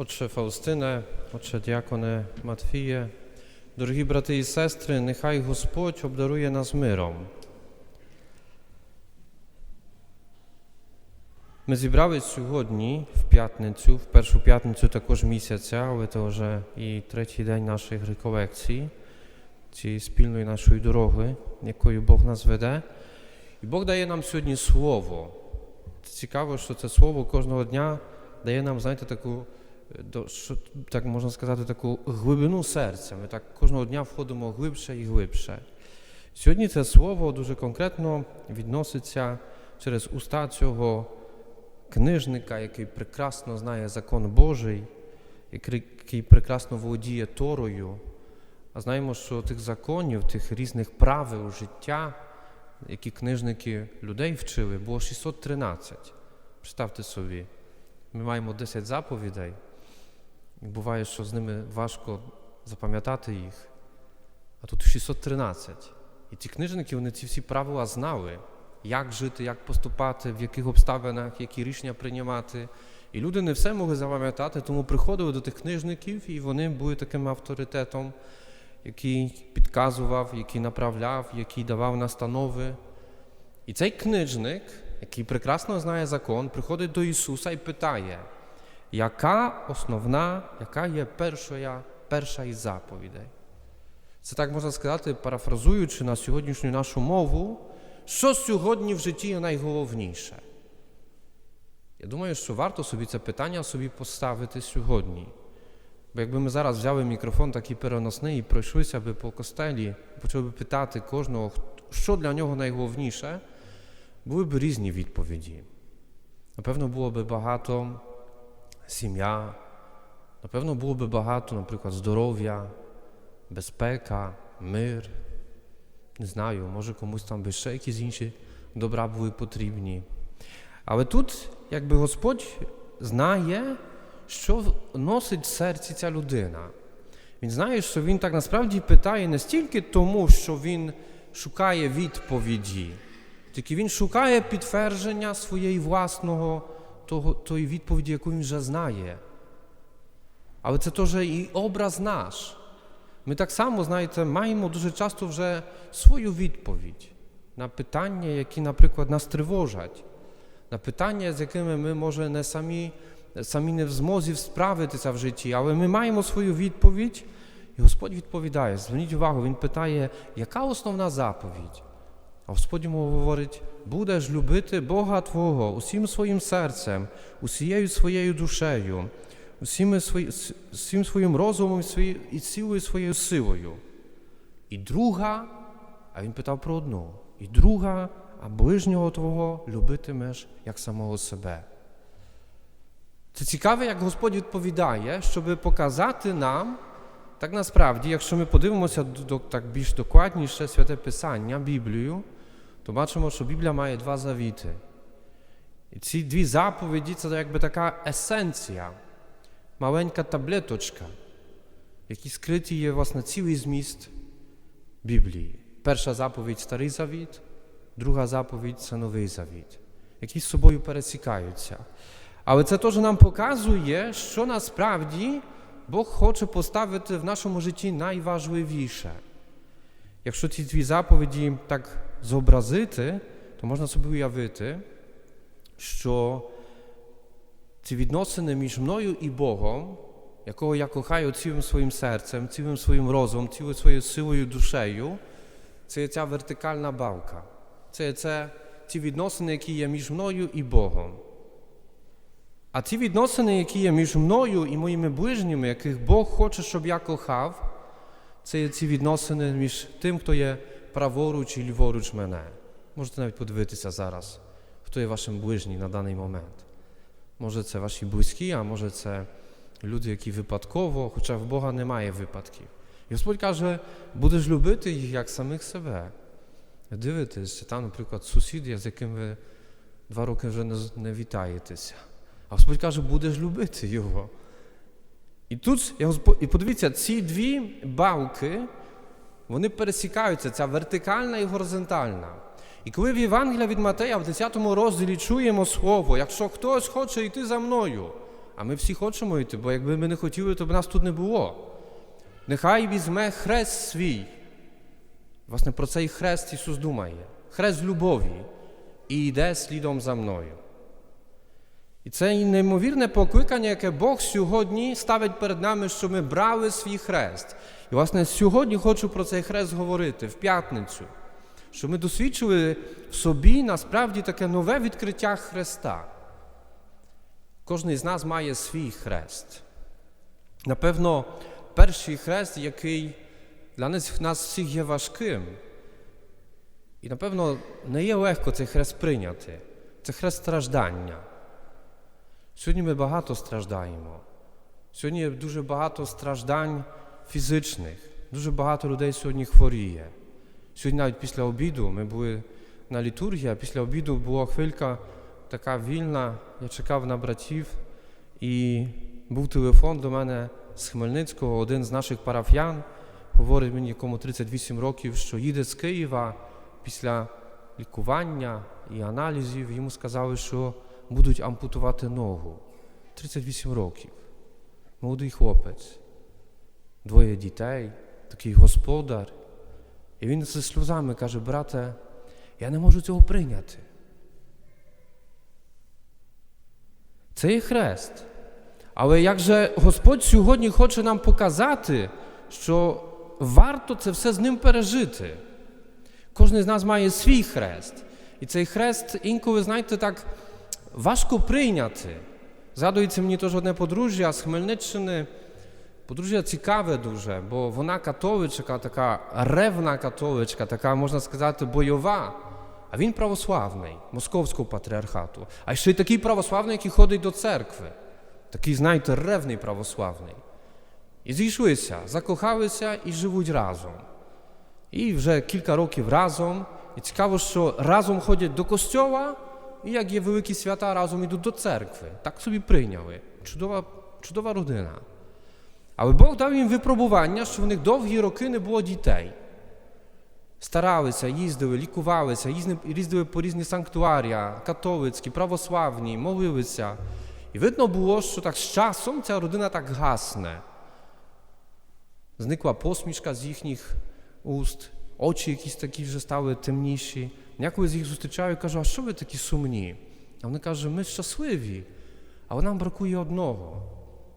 Отче Фаустине, Отче Діаконе Матфіє, дорогі брати і сестри, нехай Господь обдарує нас миром. Ми зібрались сьогодні, в п'ятницю, в першу п'ятницю також місяця, але це вже і третій день нашої реколекції, цієї спільної нашої дороги, якою Бог нас веде. І Бог дає нам сьогодні слово. Цікаво, що це слово кожного дня дає нам, знаєте, таку, до- що, так можна сказати, таку глибину серця. Ми так кожного дня входимо глибше і глибше. Сьогодні це слово дуже конкретно відноситься через уста цього книжника, який прекрасно знає закон Божий, який прекрасно володіє Торою. А знаємо, що тих законів, тих різних правил життя, які книжники людей вчили, було 613. Представте собі, ми маємо 10 заповідей, і буває, що з ними важко запам'ятати їх. А тут 613. І ці книжники, вони ці всі правила знали, як жити, як поступати, в яких обставинах, які рішення приймати. І люди не все могли запам'ятати, тому приходили до тих книжників, і вони були таким авторитетом, який підказував, який направляв, який давав настанови. І цей книжник, який прекрасно знає закон, приходить до Ісуса і питає, яка основна, яка є перша, перша із заповідей. Це так можна сказати, парафразуючи на сьогоднішню нашу мову, що сьогодні в житті є найголовніше. Я думаю, що варто собі це питання собі поставити сьогодні. Бо якби ми зараз взяли мікрофон такий переносний і пройшлися би по костелі, почали би питати кожного, що для нього найголовніше, були б різні відповіді. Напевно, було б багато сім'я, напевно, було б багато, наприклад, здоров'я, безпека, мир. Не знаю, може комусь там би ще якісь інші добра були потрібні. Але тут, якби Господь знає, що носить в серці ця людина. Він знає, що він так насправді питає не стільки тому, що він шукає відповіді, тільки він шукає підтвердження своєї власного того, тої відповіді, яку він вже знає. Але це теж і образ наш. Ми так само, знаєте, маємо дуже часто вже свою відповідь на питання, які, наприклад, нас тривожать, на питання, з якими ми, може, не самі, самі не в змозі справитися в житті, але ми маємо свою відповідь, і Господь відповідає. Зверніть увагу, Він питає, яка основна заповідь? А Господь йому говорить: будеш любити Бога Твого усім своїм серцем, усією своєю душею, усіми свої, всім своїм розумом і цілою своєю силою. І друга, а він питав про одну, і друга, а ближнього Твого любитимеш як самого себе. Це цікаве, як Господь відповідає, щоб показати нам, так насправді, якщо ми подивимося до- так більш докладніше святе Писання, Біблію, то бачимо, що Біблія має два завіти. І ці дві заповіді це якби така есенція, маленька таблеточка, в якій скритий є власне цілий зміст Біблії. Перша заповідь Старий Завіт, друга заповідь це Новий Завіт, які з собою пересікаються. Але це теж нам показує, що насправді Бог хоче поставити в нашому житті найважливіше. Якщо ці дві заповіді так зобразити, то можна собі уявити, що ці відносини між мною і Богом, якого я кохаю цілим своїм серцем, цілим своїм розумом, цілою своєю силою душею, це є ця вертикальна балка. Це є це, ті відносини, які є між мною і Богом. А ті відносини, які є між мною і моїми ближніми, яких Бог хоче, щоб я кохав, це є ці відносини між тим, хто є праворуч і ліворуч мене. Можете навіть подивитися зараз, хто є вашим ближнім на даний момент. Може, це ваші близькі, а може це люди, які випадково, хоча в Бога немає випадків. І Господь каже, будеш любити їх як самих себе. Ви Дивитесь, там, наприклад, сусід, з яким ви два роки вже не, не вітаєтеся. А Господь каже, будеш любити його. І тут, і подивіться, ці дві балки, вони пересікаються, ця вертикальна і горизонтальна. І коли в Євангелія від Матея в 10 розділі чуємо слово, якщо хтось хоче йти за мною, А ми всі хочемо йти, бо якби ми не хотіли, то б нас тут не було. Нехай візьме хрест свій. Власне, про цей хрест Ісус думає. Хрест любові і йде слідом за мною. І це неймовірне покликання, яке Бог сьогодні ставить перед нами, щоб ми брали свій хрест. І, власне, сьогодні хочу про цей хрест говорити в п'ятницю, щоб ми досвідчили в собі насправді таке нове відкриття Христа. Кожен з нас має свій хрест. Напевно, перший хрест, який для нас, нас всіх є важким. І, напевно, не є легко цей хрест прийняти. Це хрест страждання. Сьогодні ми багато страждаємо. Сьогодні є дуже багато страждань фізичних. Дуже багато людей сьогодні хворіє. Сьогодні навіть після обіду ми були на літургії, а після обіду була хвилька така вільна. Я чекав на братів, і був телефон до мене з Хмельницького, один з наших парафіян говорить мені, якому 38 років, що їде з Києва після лікування і аналізів. Йому сказали, що будуть ампутувати ногу. 38 років. Молодий хлопець, двоє дітей, такий господар. І він зі сльозами каже, брате, я не можу цього прийняти. Це є хрест. Але як же Господь сьогодні хоче нам показати, що варто це все з ним пережити. Кожен з нас має свій хрест. І цей хрест інколи, знаєте, так важко прийняти. Згадується мені теж одне подружжя з Хмельниччини. Подружжя цікаве дуже, бо вона католичка, така ревна католичка, така, можна сказати, бойова. А він православний, московського патріархату. А ще й такий православний, який ходить до церкви. Такий, знаєте, ревний православний. І зійшлися, закохалися і живуть разом. І вже кілька років разом. І цікаво, що разом ходять до костьола, і як є великі свята, разом йдуть до церкви. Так собі прийняли. Чудова, чудова родина. Але Бог дав їм випробування, що в них довгі роки не було дітей. Старалися, їздили, лікувалися, їздили по різні санктуарія, католицькі, православні, молилися. І видно було, що так з часом ця родина так гасне. Зникла посмішка з їхніх уст, очі якісь такі вже стали темніші. Я коли з їх зустрічаю, кажу, а що ви такі сумні? А вони кажуть, ми щасливі, але нам бракує одного.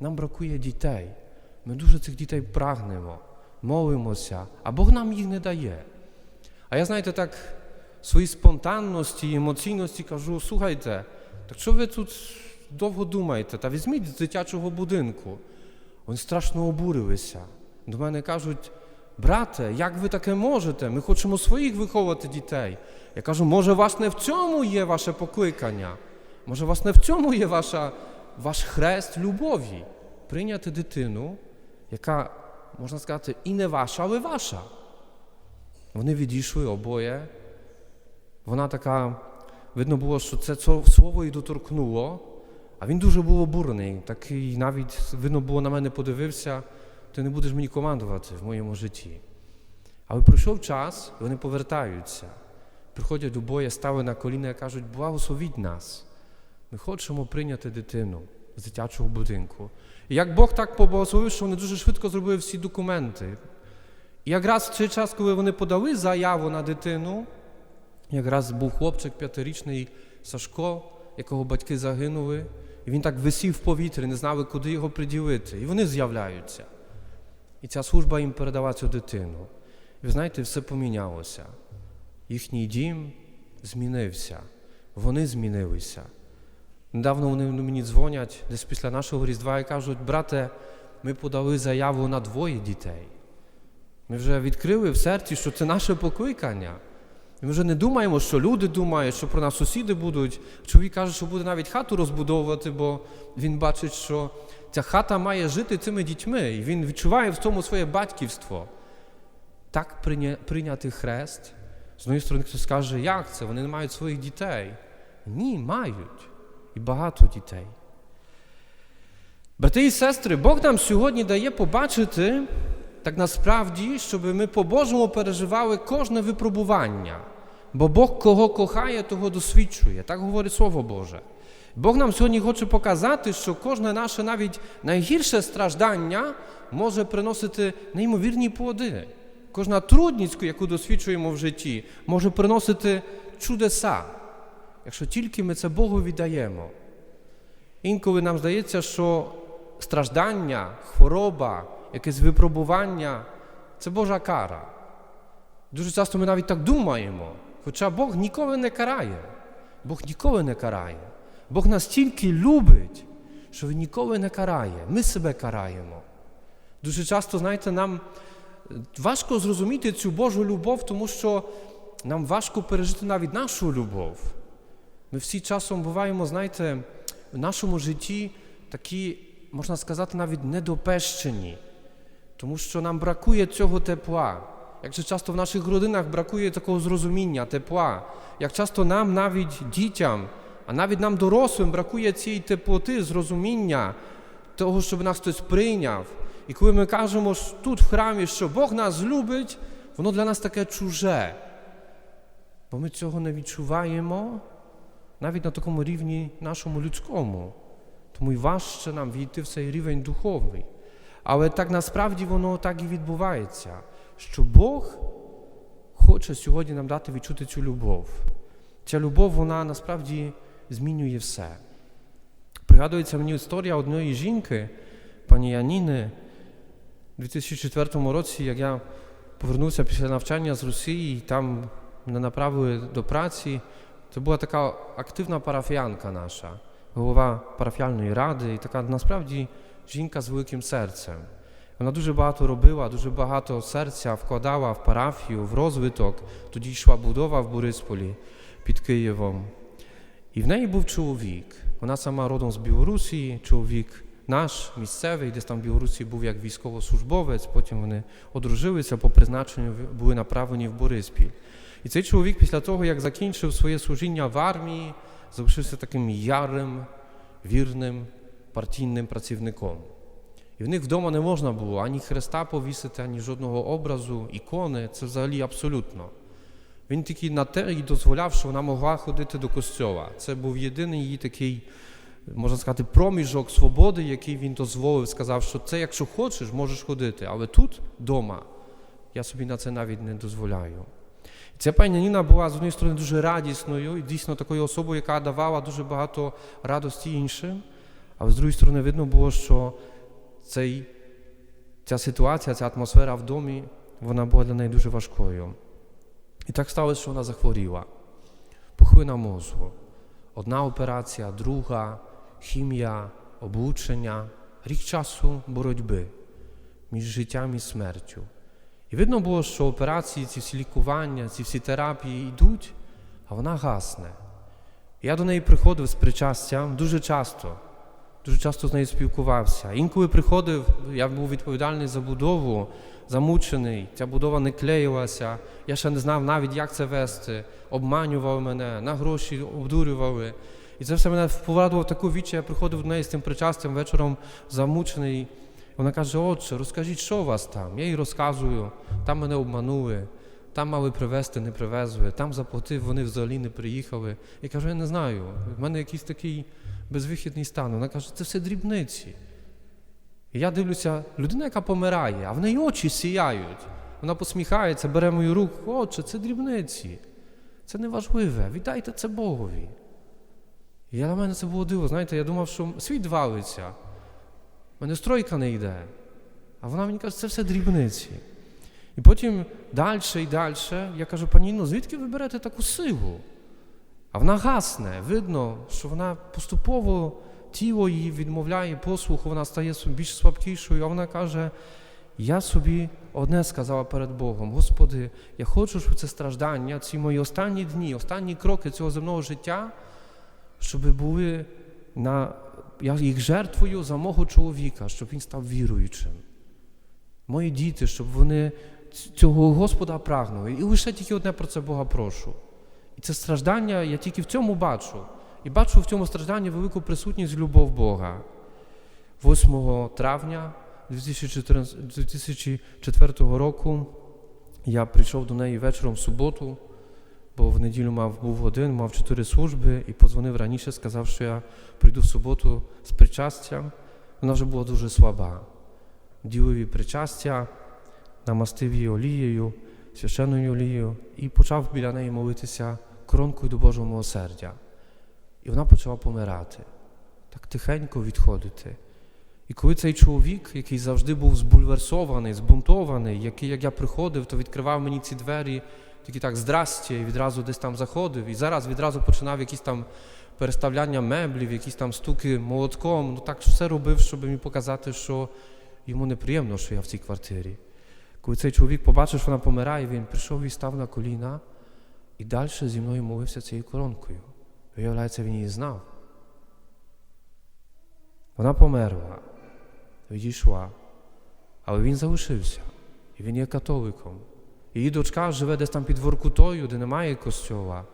Нам бракує дітей. Ми дуже цих дітей прагнемо, молимося, а Бог нам їх не дає. А я, знаєте, так своїй спонтанності, емоційності кажу, слухайте, так що ви тут довго думаєте, та візьміть з дитячого будинку. Вони страшно обурилися. До мене кажуть, брате, як ви таке можете? Ми хочемо своїх виховувати дітей. Я кажу, може, вас не в цьому є ваше покликання? Може, вас не в цьому є ваша, ваш хрест любові? Прийняти дитину, яка, можна сказати, і не ваша, але ваша. Вони відійшли обоє. Вона така, видно було, що це слово її доторкнуло, а він дуже був обурений. Такий навіть видно було на мене подивився, ти не будеш мені командувати в моєму житті. Але пройшов час, і вони повертаються. Приходять обоє, ставили на коліна і кажуть, благословіть нас. Ми хочемо прийняти дитину з дитячого будинку. І як Бог так поблагословив, що вони дуже швидко зробили всі документи. І якраз в цей час, коли вони подали заяву на дитину, якраз був хлопчик п'ятирічний Сашко, якого батьки загинули, і він так висів в повітрі, не знали, куди його приділити. І вони з'являються. І ця служба їм передала цю дитину. І ви знаєте, все помінялося. Їхній дім змінився, вони змінилися. Недавно вони мені дзвонять десь після нашого Різдва і кажуть, брате, ми подали заяву на двоє дітей. Ми вже відкрили в серці, що це наше покликання. Ми вже не думаємо, що люди думають, що про нас сусіди будуть. Чоловік каже, що буде навіть хату розбудовувати, бо він бачить, що ця хата має жити цими дітьми, і він відчуває в цьому своє батьківство. Так прийняти хрест. З однієї сторони, хтось скаже, як це? Вони не мають своїх дітей. Ні, мають. І багато дітей. Брати і сестри, Бог нам сьогодні дає побачити так насправді, щоб ми по-божому переживали кожне випробування. Бо Бог кого кохає, того досвідчує. Так говорить Слово Боже. Бог нам сьогодні хоче показати, що кожне наше навіть найгірше страждання може приносити неймовірні плоди. Кожна трудність, яку досвідчуємо в житті, може приносити чудеса, якщо тільки ми це Богу віддаємо. Інколи нам здається, що страждання, хвороба, якесь випробування це Божа кара. Дуже часто ми навіть так думаємо, хоча Бог ніколи не карає. Бог ніколи не карає. Бог настільки любить, що Він ніколи не карає. Ми себе караємо. Дуже часто, знаєте, нам важко зрозуміти цю Божу любов, тому що нам важко пережити навіть нашу любов. Ми всі часом буваємо, знаєте, в нашому житті такі, можна сказати, навіть недопещені, тому що нам бракує цього тепла. Як же часто в наших родинах бракує такого зрозуміння, тепла, як часто нам, навіть дітям, а навіть нам, дорослим, бракує цієї теплоти, зрозуміння, того, щоб нас хтось прийняв. І коли ми кажемо тут в храмі, що Бог нас любить, воно для нас таке чуже. Бо ми цього не відчуваємо навіть на такому рівні нашому людському. Тому й важче нам війти в цей рівень духовний. Але так насправді воно так і відбувається, що Бог хоче сьогодні нам дати відчути цю любов. Ця любов, вона насправді змінює все. Пригадується мені історія одної жінки, пані Яніни, у 2004 році, як я повернувся після навчання з Росії, і там мене направили до праці. Це була така активна парафіянка наша, голова парафіальної ради, і така насправді жінка з великим серцем. Вона дуже багато робила, дуже багато серця вкладала в парафію, в розвиток. Тоді йшла будова в Борисполі під Києвом. І в неї був чоловік. Вона сама родом з Білорусі, чоловік наш, місцевий, десь там в Білорусі був як військовослужбовець, потім вони одружилися по призначенню, були направлені в Бориспіль. І цей чоловік, після того, як закінчив своє служіння в армії, залишився таким ярим, вірним партійним працівником. І в них вдома не можна було ані Христа повісити, ані жодного образу, ікони. Це взагалі абсолютно. Він тільки на те і дозволяв, що вона могла ходити до костьола. Це був єдиний її такий, можна сказати, проміжок свободи, який він дозволив, сказав, що це, якщо хочеш, можеш ходити. Але тут, вдома, я собі на це навіть не дозволяю. Ця пані Ніна була з однієї сторони дуже радісною і дійсно такою особою, яка давала дуже багато радості іншим. Але з другої сторони, видно було, що цей, ця ситуація, ця атмосфера в домі, вона була для неї дуже важкою. І так сталося, що вона захворіла. Пухлина мозку. Одна операція, друга, хімія, облучення, рік часу боротьби між життям і смертю. І видно було, що операції, ці всі лікування, ці всі терапії йдуть, а вона гасне. Я до неї приходив з причастям дуже часто, дуже часто з нею спілкувався. Інколи приходив, я був відповідальний за будову, замучений, ця будова не клеїлася, я ще не знав навіть, як це вести, обманював мене, на гроші обдурювали. І це все мене впровадило в таку вічі, я приходив до неї з тим причастям вечором замучений. Вона каже, отче, розкажіть, що у вас там? Я їй розказую, там мене обманули, там мали привезти, не привезли, там заплатив, вони взагалі не приїхали. Я кажу, я не знаю, в мене якийсь такий безвихідний стан. Вона каже, це все дрібниці. І я дивлюся, людина, яка помирає, а в неї очі сіяють. Вона посміхається, бере мою руку, отче, це дрібниці. Це неважливе, віддайте це Богові. І на мене це було диво, знаєте, я думав, що світ валиться. У мене стройка не йде. А вона мені каже, це все дрібниці. І потім далі і далі я кажу, пані Інно, звідки ви берете таку силу? А вона гасне, видно, що вона поступово тіло її відмовляє послуху, вона стає більш слабкішою, а вона каже, я собі одне сказала перед Богом, Господи, я хочу, щоб це страждання, ці мої останні дні, останні кроки цього земного життя, щоб були на їх жертвую за мого чоловіка, щоб він став віруючим. Мої діти, щоб вони цього Господа прагнули. І лише тільки одне про це Бога прошу. І це страждання я тільки в цьому бачу. І бачу в цьому стражданні велику присутність любов Бога. 8 травня 2004 року я прийшов до неї вечором в суботу. Бо в неділю мав був один, мав чотири служби і подзвонив раніше, сказав, що я прийду в суботу з причастям. Вона вже була дуже слаба. Ділові причастя, намастив її олією, священною олією і почав біля неї молитися коронкою до Божого милосердя. І вона почала помирати, так тихенько відходити. І коли цей чоловік, який завжди був збульверсований, збунтований, який, як я приходив, то відкривав мені ці двері, тільки так здрасті, і відразу десь там заходив, і зараз відразу починав якісь там переставляння меблів, якісь там стуки молотком. Ну так все робив, щоб мені показати, що йому неприємно, що я в цій квартирі. Коли цей чоловік побачив, що вона помирає, він прийшов і став на коліна і далі зі мною молився цією коронкою. Виявляється, він її знав. Вона померла, відійшла, але він залишився, і він є католиком. Її дочка живе десь там під Воркутою, де немає костьола,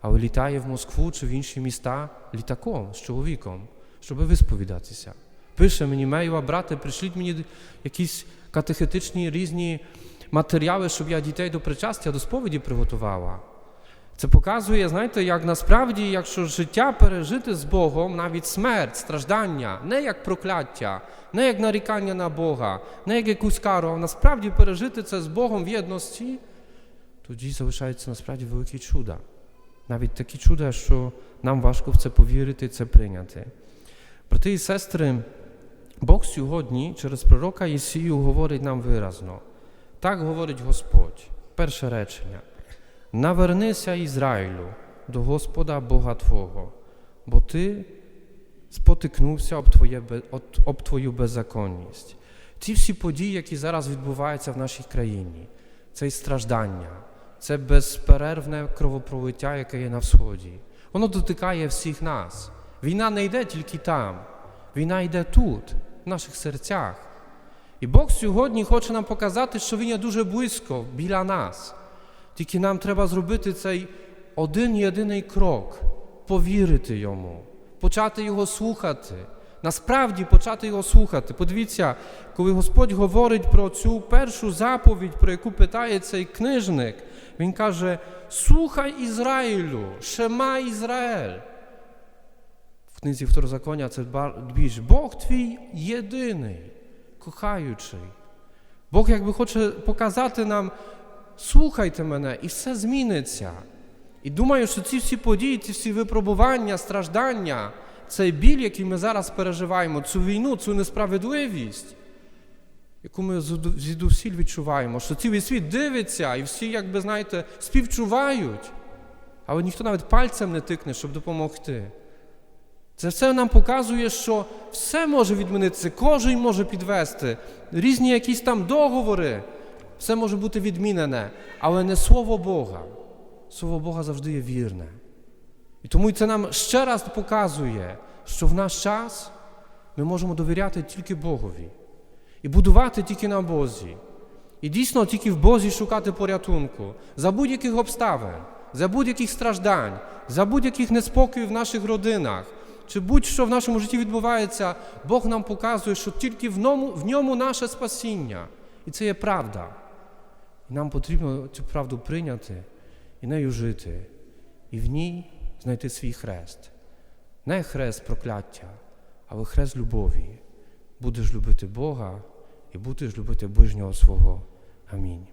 але літає в Москву чи в інші міста літаком з чоловіком, щоб висповідатися. Пише мені мейла, брате, прийшліть мені якісь катехетичні різні матеріали, щоб я дітей до причастя, до сповіді приготувала. Це показує, знаєте, як насправді, якщо життя пережити з Богом, навіть смерть, страждання, не як прокляття, не як нарікання на Бога, не як якусь кару, а насправді пережити це з Богом в єдності, тоді залишаються насправді великі чуда. Навіть такі чуда, що нам важко в це повірити, це прийняти. Брати і сестри, Бог сьогодні через пророка Єсію говорить нам виразно. Так говорить Господь. Перше речення. Навернися, Ізраїлю, до Господа Бога Твого, бо ти спотикнувся об, твоє, об твою беззаконність. Ці всі події, які зараз відбуваються в нашій країні, це і страждання, це безперервне кровопролиття, яке є на Сході. Воно дотикає всіх нас. Війна не йде тільки там, війна йде тут, в наших серцях. І Бог сьогодні хоче нам показати, що Він є дуже близько біля нас. Тільки нам треба зробити цей один єдиний крок, повірити йому, почати його слухати. Насправді почати його слухати. Подивіться, коли Господь говорить про цю першу заповідь, про яку питає цей книжник, він каже: Слухай Ізраїлю, Шема Ізраїль. В книзі Второзаконня це більш Бог твій єдиний, кохаючий. Бог якби хоче показати нам, слухайте мене, і все зміниться. І думаю, що ці всі події, ці всі випробування, страждання, цей біль, який ми зараз переживаємо, цю війну, цю несправедливість, яку ми звідусіль відчуваємо, що цілий світ дивиться, і всі, якби знаєте, співчувають, але ніхто навіть пальцем не тикне, щоб допомогти. Це все нам показує, що все може відмінитися, кожен може підвести, різні якісь там договори, все може бути відмінене, але не слово Бога. Слово Бога завжди є вірне. І тому це нам ще раз показує, що в наш час ми можемо довіряти тільки Богові і будувати тільки на Бозі. І дійсно тільки в Бозі шукати порятунку за будь-яких обставин, за будь-яких страждань, за будь-яких неспокоїв в наших родинах, чи будь-що в нашому житті відбувається, Бог нам показує, що тільки в ньому, в ньому наше спасіння. І це є правда. І нам потрібно цю правду прийняти і нею жити, і в ній знайти свій хрест. Не хрест прокляття, але хрест любові. Будеш любити Бога і будеш любити ближнього свого. Амінь.